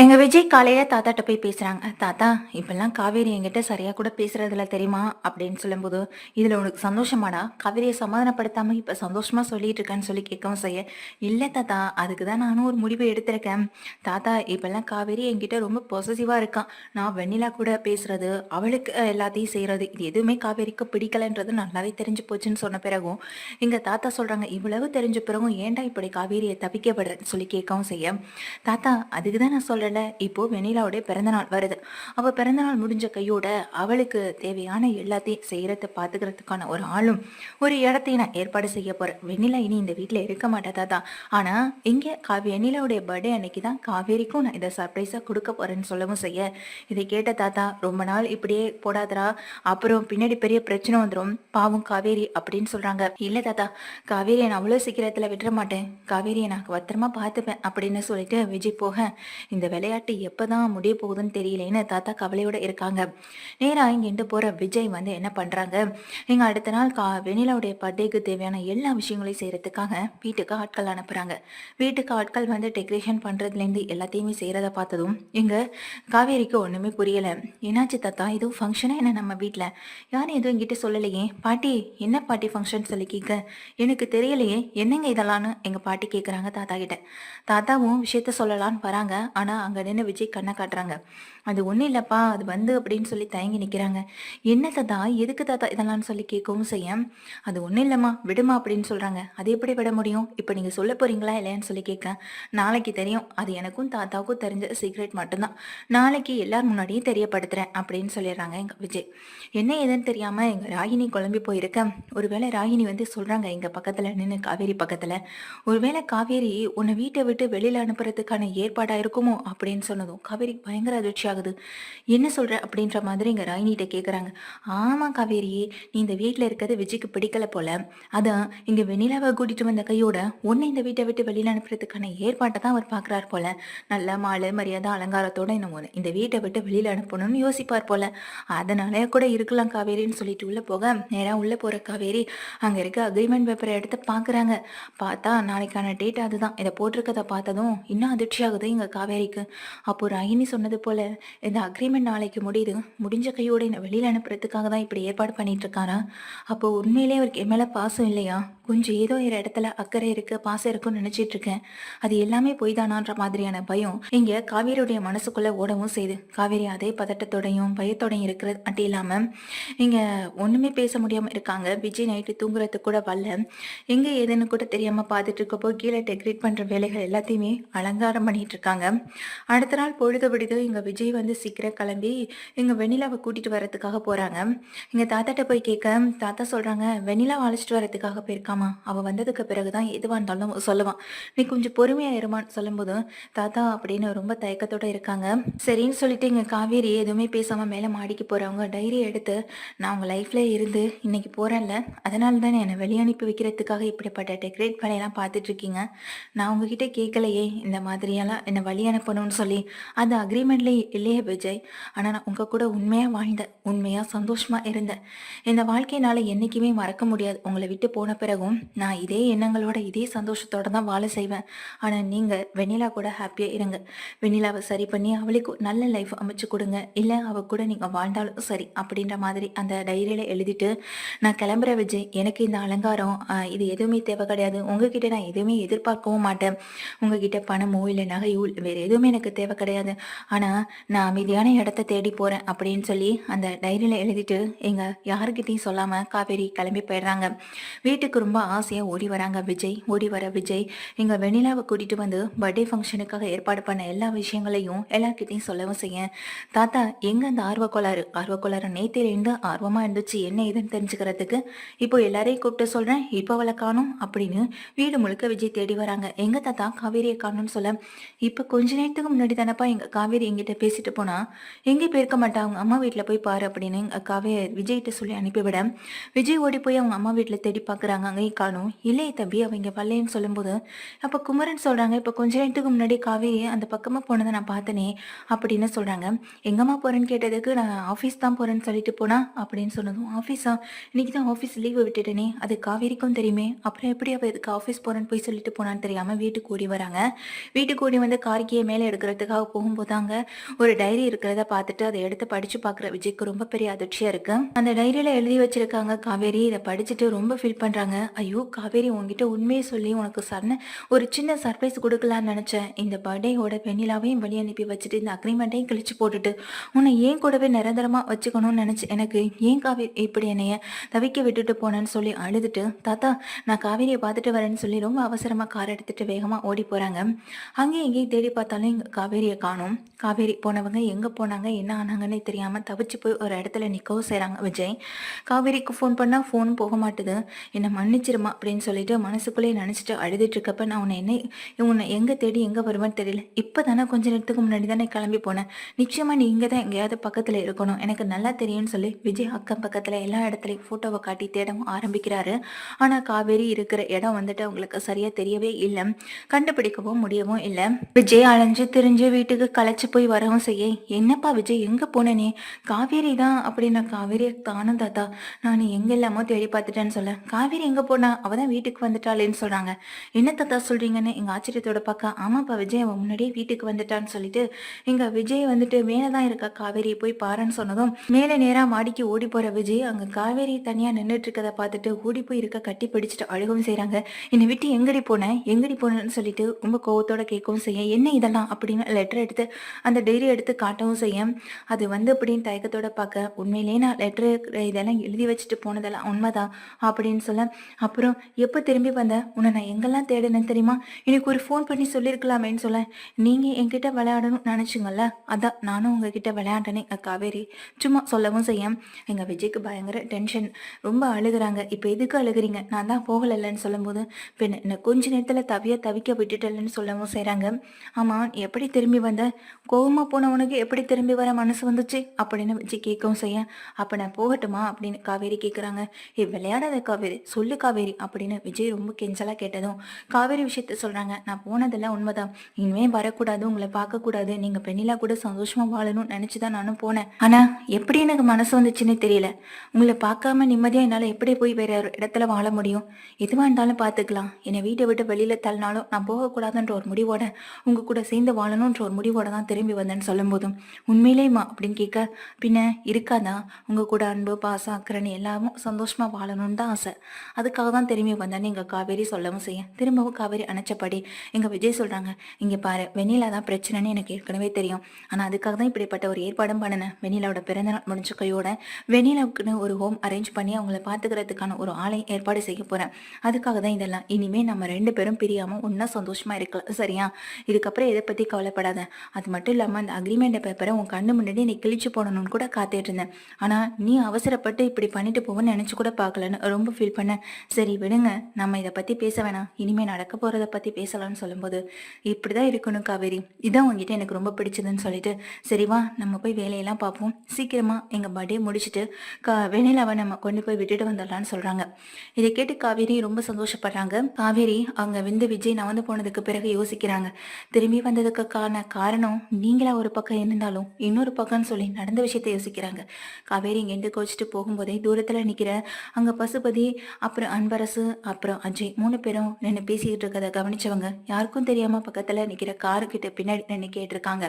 எங்க விஜய் காலையில தாத்தாட்ட போய் பேசுறாங்க. "தாத்தா, இப்பெல்லாம் காவேரி என்கிட்ட சரியா கூட பேசுறதில்ல தெரியுமா?" அப்படின்னு சொல்லும்போது, "இதுல உனக்கு சந்தோஷமாடா? காவேரியை சமாதானப்படுத்தாம இப்ப சந்தோஷமா சொல்லிட்டு இருக்கேன்னு" சொல்லி கேட்கவும் செய்ய, "இல்ல தாத்தா, அதுக்கு தான் நானும் ஒரு முடிவு எடுத்திருக்கேன். தாத்தா, இப்பெல்லாம் காவேரி என்கிட்ட ரொம்ப பொசசிவா இருக்கா. நான் வெண்ணிலா கூட பேசுறது, அவளுக்கு எல்லாத்தையும் செய்கிறது இது எதுவுமே காவேரிக்கு பிடிக்கலன்றது நல்லாவே தெரிஞ்சு போச்சுன்னு சொன்ன பிறகும், எங்க தாத்தா சொல்றாங்க, "இவ்வளவு தெரிஞ்ச பிறகும் ஏன்டா இப்படி காவேரியை தப்பிக்க சொல்லி கேட்கவும் செய்ய, "தாத்தா, அதுக்கு தான் நான் சொல்றேன்ல, இப்போ வெண்ணிலாவுடைய பிறந்தநாள் வருது. அவ பிறந்தநாள் முடிஞ்ச கையோட அவளுக்கு தேவையான எல்லாத்தையும் செய்கிறத பார்த்துக்கிறதுக்கான ஒரு ஆளும், ஒரு இடத்தையும் நான் ஏற்பாடு செய்ய போறேன். வெண்ணிலா இனி இந்த வீட்டில் இருக்க மாட்டா தாத்தா. ஆனா, இங்க கா வெண்ணிலாவுடைய பர்த்டே அன்னைக்கு தான் காவேரிக்கும் நான் இதை சர்ப்ரைஸா கொடுக்க போறேன்னு சொல்லவும் செய்ய, இதை கேட்ட தாத்தா, "ரொம்ப நாள் இப்படியே போடாதடா, அப்புறம் பின்னாடி பெரிய பிரச்சனை வந்துடும் பாவம் காவேரி" அப்படின்னு சொல்றாங்க. "இல்ல தாத்தா, காவேரியை நான் அவ்வளோ சீக்கிரத்துல விட்டுற மாட்டேன். காவேரியை நான் பத்திரமா பார்த்துப்பேன்" அப்படின்னு சொல்லிட்டு விஜய் போக, இந்த விளையாட்டு எப்பதான் முடிய போகுதுன்னு தெரியலேன்னு தாத்தா கவலையோட இருக்காங்க. நேரா இங்கிட்டு போற விஜய் வந்து என்ன பண்றாங்க, இங்க அடுத்த நாள் கா வெனிலாவுடைய பர்த்டேக்கு தேவையான எல்லா விஷயங்களையும் செய்யறதுக்காக வீட்டுக்கு ஆட்கள் அனுப்புறாங்க. வீட்டுக்கு ஆட்கள் வந்து டெக்கரேஷன் பண்ணுறதுலேருந்து எல்லாத்தையுமே செய்யறத பார்த்ததும், இங்க காவேரிக்கு ஒண்ணுமே புரியல. "என்னாச்சு தாத்தா, எதுவும் ஃபங்க்ஷனா என்ன நம்ம வீட்டில் யாரும் எதுவும் என்கிட்ட சொல்லலையே. பாட்டி, என்ன பாட்டி ஃபங்க்ஷன் சொல்லி கேட்க, எனக்கு தெரியலையே, என்னங்க இதெல்லாம்னு எங்க பாட்டி கேட்குறாங்க தாத்தா கிட்ட. தாத்தாவும் விஷயத்த சொல்லலான்னு வராங்க. ஆனா அங்கே நின்று விஜய் கண்ணை காட்டுறாங்க. "அது ஒன்றும் இல்லைப்பா அது வந்து" அப்படின்னு சொல்லி தயங்கி நிற்கிறாங்க. "என்ன தாத்தா, எதுக்கு தாத்தா இதெல்லாம்னு சொல்லி கேட்கவும் செய்ய, "அது ஒன்றும் இல்லைம்மா, விடுமா" அப்படின்னு சொல்கிறாங்க "அது எப்படி விட முடியும்? இப்போ நீங்கள் சொல்ல போகிறீங்களா இல்லையான்னு சொல்லி கேட்க, "நாளைக்கு தெரியும். அது எனக்கும் தாத்தாவுக்கும் தெரிஞ்ச சீக்ரெட் மட்டும்தான். நாளைக்கு எல்லார் முன்னாடியும் தெரியப்படுத்துகிறேன் அப்படின்னு சொல்லிடுறாங்க எங்கள் விஜய். என்ன ஏதுன்னு தெரியாமல் எங்கள் ராகினி குழம்பி போயிருக்க, ஒருவேளை ராகினி வந்து சொல்கிறாங்க எங்கள் பக்கத்தில் நின்று காவேரி பக்கத்தில் "ஒருவேளை காவேரி உன்னை வீட்டை விட்டு வெளியில் அனுப்புறதுக்கான ஏற்பாடாக இருக்குமோ?" அப்படின்னு சொன்னதும் காவேரிக்கு பயங்கர அதிர்ச்சி ஆகுது. "என்ன சொல்ற?" அப்படின்ற மாதிரி இங்கே ராகினிகிட்ட கேட்குறாங்க. "ஆமா காவேரி, நீ இந்த வீட்டில் இருக்கிறது விஜய்க்கு பிடிக்கல போல. அதான் இங்க வெண்ணிலாவை கூட்டிட்டு வந்த கையோட உன்னை இந்த வீட்டை விட்டு வெளியில அனுப்புறதுக்கான ஏற்பாட்டை தான் அவர் பார்க்குறார் போல. நல்ல மாலை மரியாதை அலங்காரத்தோட என்ன இந்த வீட்டை விட்டு வெளியில அனுப்பணும்னு யோசிப்பார் போல. அதனாலே கூட இருக்கலாம் காவேரின்னு சொல்லிட்டு உள்ள போக, நேரா உள்ள போற காவேரி அங்க இருக்க அக்ரிமெண்ட் பேப்பரை எடுத்து பார்க்குறாங்க. பார்த்தா நாளைக்கான டேட் அதுதான். இதை போட்டிருக்கதை பார்த்ததும் இன்னும் அதிர்ச்சி ஆகுது எங்கள் காவேரிக்கு. அப்போ ராகினி சொன்னது போல இந்த அக்ரிமெண்ட் நாளைக்கு முடியுது. முடிஞ்ச கையோட என்னை வெளியில் அனுப்புறதுக்காக தான் இப்படி ஏற்பாடு பண்ணிட்டு இருக்காரா? அப்போ உண்மையிலேயே அவருக்கு என் பாசம் இல்லையா? கொஞ்சம் ஏதோ ஒரு இடத்துல அக்கறை இருக்கு, பாசம் இருக்குன்னு நினைச்சிட்டு இருக்கேன். அது எல்லாமே பொய் தானான்ற மாதிரியான பயம் இங்க காவேரியுடைய மனசுக்குள்ள ஓடவும் செய்யுது. காவேரி அதே பதட்டத்தோடையும் பயத்தோடையும் இருக்கிறது மட்டும் இல்லாம இங்க ஒண்ணுமே பேச முடியாம இருக்காங்க. விஜய் நைட்டு தூங்குறதுக்கு கூட வரல. எங்க ஏதுன்னு கூட தெரியாம பார்த்துட்டு இருக்கப்போ கீழே டெக்ரேட் பண்ற வேலைகள் எல்லாத்தையுமே அலங்காரம் பண்ணிட்டு இருக்காங்க. அடுத்த நாள் பொழுது விடுதோ இங்க விஜய் வந்து சீக்கிரம் கிளம்பி எங்கள் வெண்ணிலாவை கூட்டிகிட்டு வரதுக்காக போகிறாங்க எங்கள் தாத்தாட்ட போய் கேட்க, தாத்தா சொல்கிறாங்க "வெண்ணிலாவை அழைச்சிட்டு வரதுக்காக போயிருக்காமா. அவள் வந்ததுக்கு பிறகு தான் எதுவாக இருந்தாலும் சொல்லுவான். நீ கொஞ்சம் பொறுமையாக இருமான்னு" சொல்லும்போது, தாத்தா அப்படின்னு ரொம்ப தயக்கத்தோட இருக்காங்க. சரின்னு சொல்லிட்டு இங்கே காவேரி எதுவுமே பேசாமல் மேலே மாடிக்கு போகிறவங்க டைரி எடுத்து, "நான் உங்கள் லைஃப்பில் இருந்து இன்னைக்கு போகிறேன்ல அதனால தானே என்னை வெளியே அனுப்பி வைக்கிறதுக்காக இப்படிப்பட்ட டெக்கரேட் வேலையெல்லாம் பார்த்துட்டு இருக்கீங்க. நான் உங்ககிட்ட கேட்கலையே இந்த மாதிரியெல்லாம் என்னை வழி அனுப்பணும்னு சொல்லி. அது அக்ரிமெண்ட்லேயே இல்லையே விஜய். ஆனால் நான் உங்கள் கூட உண்மையாக வாழ்ந்தேன். உண்மையாக சந்தோஷமாக இருந்தேன். இந்த வாழ்க்கையினால என்றைக்குமே மறக்க முடியாது. உங்களை விட்டு போன பிறகும் நான் இதே எண்ணங்களோட இதே சந்தோஷத்தோட தான் வாழ செய்வேன். ஆனால் நீங்கள் வெண்ணிலா கூட ஹாப்பியாக இருங்க. வெண்ணிலாவை சரி பண்ணி அவளுக்கு நல்ல லைஃப் அமைச்சு கொடுங்க. இல்லை அவள் கூட நீங்கள் வாழ்ந்தாலும் சரி அப்படின்ற மாதிரி அந்த டைரியில் எழுதிட்டு, "நான் கிளம்புற விஜய். எனக்கு இந்த அலங்காரம் இது எதுவுமே தேவை கிடையாது. உங்ககிட்ட நான் எதுவுமே எதிர்பார்க்கவும் மாட்டேன். உங்ககிட்ட பணமோ இல்லை நகையோ வேறு எதுவுமே எனக்கு தேவை கிடையாது. ஆனால் நான் அமைதியான இடத்த தேடி போகிறேன் அப்படின்னு சொல்லி அந்த டைரியில் எழுதிட்டு எங்கள் யாருக்கிட்டையும் சொல்லாமல் காவேரி கிளம்பி போயிடுறாங்க. வீட்டுக்கு ரொம்ப ஆசையாக ஓடி வராங்க விஜய். ஓடி வர விஜய் எங்கள் வெண்ணிலாவை கூட்டிகிட்டு வந்து பர்த்டே ஃபங்க்ஷனுக்காக ஏற்பாடு பண்ண எல்லா விஷயங்களையும் எல்லாருக்கிட்டையும் சொல்லவும் செய்ய, "தாத்தா, எங்கே அந்த ஆர்வக்கோளாறு? ஆர்வக்கோளாறு நேத்திலேருந்து ஆர்வமாக இருந்துச்சு. என்ன ஏதுன்னு தெரிஞ்சுக்கிறதுக்கு. இப்போ எல்லாரையும் கூப்பிட்டு சொல்கிறேன் இப்போ அவளை அப்படின்னு வீடு முழுக்க விஜய் தேடி வராங்க. எங்கள் தாத்தா காவேரியை காணும்னு சொல்ல, இப்போ கொஞ்ச நேரம் நேரத்துக்கு முன்னாடி தானப்பா எங்க காவேரி எங்கிட்ட பேசிட்டு போனா. எங்கேயும் போயிருக்க மாட்டா. அவங்க அம்மா வீட்டில் போய் பாரு" அப்படின்னு எங்க காவே விஜய்கிட்ட சொல்லி அனுப்பிவிட, விஜய் ஓடி போய் அவங்க அம்மா வீட்டில் தேடி பார்க்குறாங்க. அங்கேயும் காணும். இல்லையே தம்பி அவங்க வரலன்னு சொல்லும்போது அப்போ குமரன் சொல்கிறாங்க இப்போ கொஞ்ச நேரத்துக்கு முன்னாடி காவேரி அந்த பக்கமாக போனதை நான் பார்த்தனே அப்படின்னு சொல்கிறாங்க எங்கம்மா போகிறேன்னு கேட்டதுக்கு நான் ஆஃபீஸ் தான் போகிறேன்னு சொல்லிட்டு போனா? அப்படின்னு சொன்னதும் ஆஃபீஸா? இன்னைக்கு தான் ஆஃபீஸ் லீவு விட்டுட்டேனே அது காவேரிக்கும் தெரியுமே. அப்புறம் எப்படி அவள் இதுக்கு ஆஃபீஸ் போகிறேன்னு போய் சொல்லிட்டு போனான்னு தெரியாமல் வீட்டுக்கு ஓடி வராங்க. வீட்டுக்கு ஓடி வந்து கார்கியை மேலே எடுக்கிறதுக்காக போகும்போது அங்க ஒரு டைரி இருக்கிறத பார்த்துட்டு அதை எடுத்து படிச்சு பார்க்குற விஜய்க்கு ரொம்ப பெரிய அதிர்ச்சியா இருக்கு. அந்த டைரியில எழுதி வச்சிருக்காங்க காவேரி. இதை படிச்சுட்டு ரொம்ப ஃபீல் பண்றாங்க. ஐயோ காவேரி உன்கிட்ட உண்மையை சொல்லி உனக்கு சரண ஒரு சின்ன சர்ப்ரைஸ் கொடுக்கலாம்னு நினைச்சேன். இந்த பர்த்டேயோட வெண்ணிலாவையும் வெளியே அனுப்பி வச்சுட்டு இந்த அக்ரிமெண்ட்டையும் கிழிச்சு போட்டுட்டு உன்னை ஏன் கூடவே நிரந்தரமா வச்சுக்கணும்னு நினைச்சு எனக்கு ஏன் காவேரி இப்படி என்னைய தவிக்க விட்டுட்டு போனேன்னு சொல்லி அழுதுட்டு தாத்தா நான் காவேரியை பார்த்துட்டு வரேன்னு சொல்லி ரொம்ப அவசரமா கார் எடுத்துட்டு வேகமா ஓடி போறாங்க. அங்கேயும் இங்கேயும் தேடி பார்த்தாலும் இங்க காவேரியை காணும். காவேரி போனவங்க எங்கே போனாங்க என்ன ஆனாங்கன்னே தெரியாமல் தவிச்சு போய் ஒரு இடத்துல நிற்கவும் செய்கிறாங்க விஜய். காவேரிக்கு ஃபோன் பண்ணால் ஃபோன் போக மாட்டுது. என்னை மன்னிச்சிருமா? அப்படின்னு சொல்லிட்டு மனசுக்குள்ளேயே நினச்சிட்டு அழுதுட்டுருக்கப்ப நான் உன்னை என்ன உன்னை எங்கே தேடி எங்கே வருவேன்னு தெரியல. இப்போ தானே கொஞ்ச நேரத்துக்கு முன்னாடி தானே கிளம்பி போனேன். நிச்சயமாக நீ இங்கே தான் எங்கேயாவது பக்கத்தில் இருக்கணும். எனக்கு நல்லா தெரியும்னு சொல்லி விஜய் அக்கம் பக்கத்தில் எல்லா இடத்துலையும் ஃபோட்டோவை காட்டி தேடவும் ஆரம்பிக்கிறாரு. ஆனால் காவேரி இருக்கிற இடம் வந்துட்டு அவங்களுக்கு சரியாக தெரியவே இல்லை. கண்டுபிடிக்கவும் முடியவும் இல்லை. விஜய் அலைஞ்சு திரிஞ்சு வீட்டுக்கு களைச்சு போய் வரவும் செய்ய. என்னப்பா விஜய் எங்கே போனனே காவேரி தான் அப்படின்னு காவேரியை தானும் தாத்தா. நான் எங்க இல்லாமோ தேடி பார்த்துட்டேன்னு சொல்ல. காவேரி எங்கே போனா? அவள் தான் வீட்டுக்கு வந்துட்டாளேன்னு சொல்கிறாங்க என்ன தாத்தா சொல்கிறீங்கன்னு எங்கள் ஆச்சரியத்தோட பார்க்க ஆமாப்பா விஜய் அவன் முன்னாடியே வீட்டுக்கு வந்துட்டான்னு சொல்லிட்டு எங்கள் விஜய் வந்துட்டு மேலே தான் இருக்கா காவேரி போய் பாருன்னு சொன்னதும் மேலே நேராக மாடிக்கு ஓடி போகிற விஜய் அங்கே காவேரி தனியாக நின்றுட்டு இருக்கதை பார்த்துட்டு ஓடி போய் இருக்க கட்டி பிடிச்சிட்டு அழுகவும் செய்கிறாங்க என்னை விட்டு எங்கடி போனேன் எங்கடி போனேன்னு சொல்லிட்டு ரொம்ப கோவத்தோட கேட்கவும் செய்ய. என்ன இதெல்லாம்? அப்படின்னு லெட்டர் எடுத்து அந்த டைரி எடுத்து காட்டவும் செய்ய அது வந்து அப்படின்னு தயக்கத்தோட பார்க்க உண்மையிலேயே நான் லெட்டர் இதெல்லாம் எழுதி வச்சுட்டு போனதெல்லாம் உண்மைதான் அப்படின்னு சொல்ல அப்புறம் எப்போ திரும்பி வந்த உன்னை நான் எங்கெல்லாம் தேடினேன் தெரியுமா? எனக்கு ஒரு ஃபோன் பண்ணி சொல்லியிருக்கலாமேன்னு சொல்ல நீங்கள் என்கிட்ட விளையாடணும்னு நினச்சிங்கல்ல? அதான் நானும் உங்ககிட்ட விளையாண்டனே காவேரி. சும்மா சொல்லவும் செய்ய எங்கள் விஜய்க்கு பயங்கர டென்ஷன் ரொம்ப அழுகுறாங்க. இப்போ எதுக்கு அழுகுறீங்க? நான் தான் போகலைன்னு சொல்லும்போது பின்ன என்னை கொஞ்ச நேரத்தில் தவிய தவிக்க விட்டுட்டலன்னு சொல்லவும் செய்கிறாங்க ஆமாம் எப்படி திரும்பி வந்த? கோவமாக போனவனுக்கு எப்படி திரும்பி வர மனசு வந்துச்சு? அப்படின்னு விஜய் கேட்கவும் செய்ய அப்போ நான் போகட்டுமா? அப்படின்னு காவேரி கேட்குறாங்க ஏ விளையாடாத காவேரி சொல்லு காவேரி அப்படின்னு விஜய் ரொம்ப கெஞ்சலாக கேட்டதும் காவேரி விஷயத்த சொல்கிறாங்க நான் போனதெல்லாம் உண்மைதான். இனிமே வரக்கூடாது உங்களை பார்க்கக்கூடாது. நீங்கள் பெண்ணிலா கூட சந்தோஷமாக வாழணும்னு நினச்சி தான் நானும் போனேன். ஆனால் எப்படி எனக்கு மனசு வந்துச்சுன்னு தெரியல. உங்களை பார்க்காம நிம்மதியாக என்னால் எப்படி போய் வேற ஒரு இடத்துல வாழ முடியும்? எதுவாக இருந்தாலும் பார்த்துக்கலாம் என்னை வீட்டை விட்டு வெளியில் தள்ளினாலும் நான் போகக்கூடாதுன்ற ஒரு முடிவோட உங்கள் கூட சேர்ந்து வாழணுன்ற ஒரு முடிவோட தான் திரும்பி வந்தேன்னு சொல்லும்போதும் உண்மையிலேயுமா அப்படின்னு கேட்க பின்ன இருக்காதா? உங்கள் கூட அன்பு பாசம் அக்கறைன்னு எல்லாமும் சந்தோஷமாக வாழணும்னு தான் ஆசை. அதுக்காக தான் திரும்பி வந்தேன்னு எங்கள் காவேரி சொல்லவும் செய்ய. திரும்பவும் காவேரி அணைச்சபடி எங்கள் விஜய் சொல்கிறாங்க இங்கே பாரு வெண்ணிலா தான் பிரச்சனைன்னு எனக்கு ஏற்கனவே தெரியும். ஆனால் அதுக்காக தான் இப்படிப்பட்ட ஒரு ஏற்பாடும் பண்ணினேன். வெண்ணிலாவோட பிறந்தநாள் முடிஞ்ச கையோட வெண்ணிலாவுக்குன்னு ஒரு ஹோம் அரேஞ்ச் பண்ணி அவங்கள பார்த்துக்கிறதுக்கான ஒரு ஆலை ஏற்பாடு செய்ய போகிறேன் அதுக்காக தான் இதெல்லாம். இனிமே நம்ம ரெண்டு பேரும் பிரியாமல் ஒன்றா சந்தோஷமா இருக்கலாம் சரியா? இதுக்கப்புறம் இதை பற்றி கவலைப்படாத. அது மட்டும் இல்லாமல் அந்த அக்ரிமெண்ட் பேப்பரை உன் கண்ணு முன்னாடி நீ கிழிச்சு போடணும்னு கூட காத்துட்டு இருந்தேன். ஆனால் நீ அவசரப்பட்டு இப்படி பண்ணிட்டு போவேன்னு நினச்சி கூட பார்க்கலன்னு ரொம்ப ஃபீல் பண்ணேன். சரி விடுங்க. நம்ம இதை பற்றி பேச வேணாம். இனிமேல் நடக்க போகிறத பற்றி பேசலாம்னு சொல்லும்போது இப்படி தான் இருக்கணும் காவேரி. இதான் உங்ககிட்ட எனக்கு ரொம்ப பிடிச்சதுன்னு சொல்லிட்டு. சரி வா. நம்ம போய் வேலையெல்லாம் பார்ப்போம். சீக்கிரமாக எங்கள் பர்த்டே முடிச்சுட்டு கா வெண்ணிலாவை நம்ம கொண்டு போய் விட்டுட்டு வந்துடலாம்னு சொல்கிறாங்க இதை கேட்டு காவேரி ரொம்ப சந்தோஷப்படுறாங்க. காவேரி அவங்க விந்து விஜய் நான் வந்து போனதுக்கு பிறகு யோசிக்கிறாங்க. திரும்பி வந்தது நடந்ததுக்கான காரணம் நீங்களா ஒரு பக்கம் இருந்தாலும் இன்னொரு பக்கம்னு சொல்லி நடந்த விஷயத்தை யோசிக்கிறாங்க. காவேரி இங்கேருந்து கோச்சிட்டு போகும்போதே தூரத்தில் நிற்கிற அங்கே பசுபதி அப்புறம் அன்பரசு அப்புறம் அஜய் மூணு பேரும் நின்று பேசிக்கிட்டு இருக்கதை கவனிச்சவங்க யாருக்கும் தெரியாமல் பக்கத்தில் நிற்கிற காருக்கிட்ட பின்னாடி நின்று கேட்டிருக்காங்க.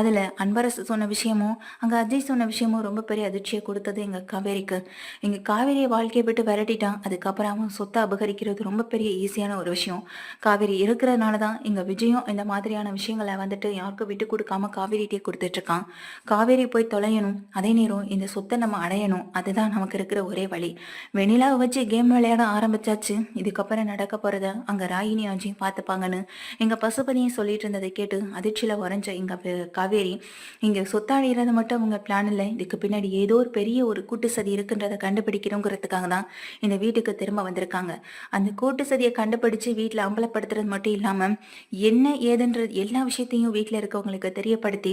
அதில் அன்பரசு சொன்ன விஷயமும் அங்கே அஜய் சொன்ன விஷயமும் ரொம்ப பெரிய அதிர்ச்சியை கொடுத்தது எங்கள் காவேரிக்கு. எங்கள் காவேரியை வாழ்க்கையை விட்டு விரட்டிட்டான். அதுக்கப்புறம் அவன் சொத்தை அபகரிக்கிறது ரொம்ப பெரிய ஈஸியான ஒரு விஷயம். காவேரி இருக்கிறதுனால தான் எங்கள் விஜயம் இந்த மாதிரியான விஷயம் விஷயங்களை வந்துட்டு யாருக்கும் விட்டு கொடுக்காம காவேரிட்டே கொடுத்துட்ருக்கான். காவேரி போய் தொலையணும். அதே நேரம் இந்த சொத்தை நம்ம அடையணும். அதுதான் நமக்கு இருக்கிற ஒரே வழி. வெண்ணிலாவை வச்சு கேம் விளையாட ஆரம்பிச்சாச்சு. இதுக்கப்புறம் நடக்க போகிறத அங்கே ராகினி ஆஜியும் பார்த்துப்பாங்கன்னு எங்கள் பசுபதியும் சொல்லிட்டு இருந்ததை கேட்டு அதிர்ச்சியில் உறைஞ்ச எங்கள் காவேரி இங்கே சொத்தாடிறது மட்டும் அவங்க பிளான் இல்லை. இதுக்கு பின்னாடி ஏதோ ஒரு பெரிய ஒரு கூட்டு சதி இருக்குன்றதை கண்டுபிடிக்கணுங்கிறதுக்காக தான் இந்த வீட்டுக்கு திரும்ப வந்திருக்காங்க. அந்த கூட்டு சதியை கண்டுபிடிச்சு வீட்டில் அம்பலப்படுத்துறது மட்டும் இல்லாமல் என்ன ஏதுன்றது எல்லா விஷயத்தையும் வீட்டில் இருக்கவங்களுக்கு தெரியப்படுத்தி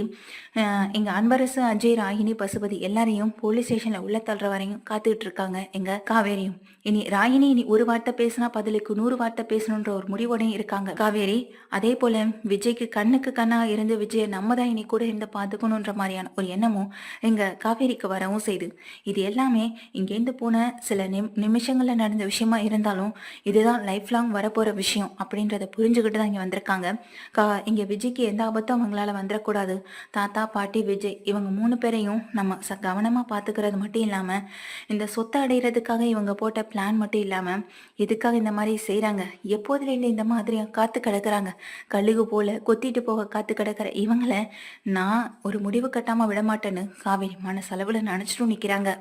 எங்கள் அன்பரசு அஜய் ராகினி பசுபதி எல்லாரையும் போலீஸ் ஸ்டேஷனில் உள்ள தள்ளுற வரையும் காத்துக்கிட்டு இருக்காங்க எங்கள் காவேரியும். இனி ராகினி இனி ஒரு வார்த்தை பேசினா பதிலுக்கு நூறு வார்த்தை பேசணுன்ற ஒரு முடிவோடையும் இருக்காங்க. காவேரி அதே போல விஜய்க்கு கண்ணுக்கு கண்ணாக இருந்து விஜயை நம்ம தான் இனி கூட இருந்து பார்த்துக்கணுன்ற மாதிரியான ஒரு எண்ணமும் எங்கள் காவேரிக்கு வரவும் செய்யுது இது எல்லாமே இங்கேருந்து போன சில நிம் நிமிஷங்களில் நடந்த விஷயமா இருந்தாலும் இதுதான் லைஃப் லாங் வரப்போகிற விஷயம் அப்படின்றத புரிஞ்சுக்கிட்டு தான் இங்கே வந்திருக்காங்க. கா இங்க விஜய்க்கு எந்த ஆபத்தும் அவங்களால வந்துடக்கூடாது தாத்தா பாட்டி விஜய் இவங்க மூணு பேரையும் நம்ம ச கவனமாக பார்த்துக்கிறது மட்டும் இல்லாமல் இந்த சொத்தை அடையிறதுக்காக இவங்க போட்ட பிளான் மட்டும் இல்லாமல் எதுக்காக இந்த மாதிரி செய்கிறாங்க எப்போதுலேருந்து இந்த மாதிரி காத்து கிடக்குறாங்க? கழுகு போல கொத்திட்டு போக காத்து கிடக்கிற இவங்களை நான் ஒரு முடிவு கட்டாமல் விட மாட்டேன்னு காவேரி மனசளவில் நினச்சிட்டும் நிற்கிறாங்க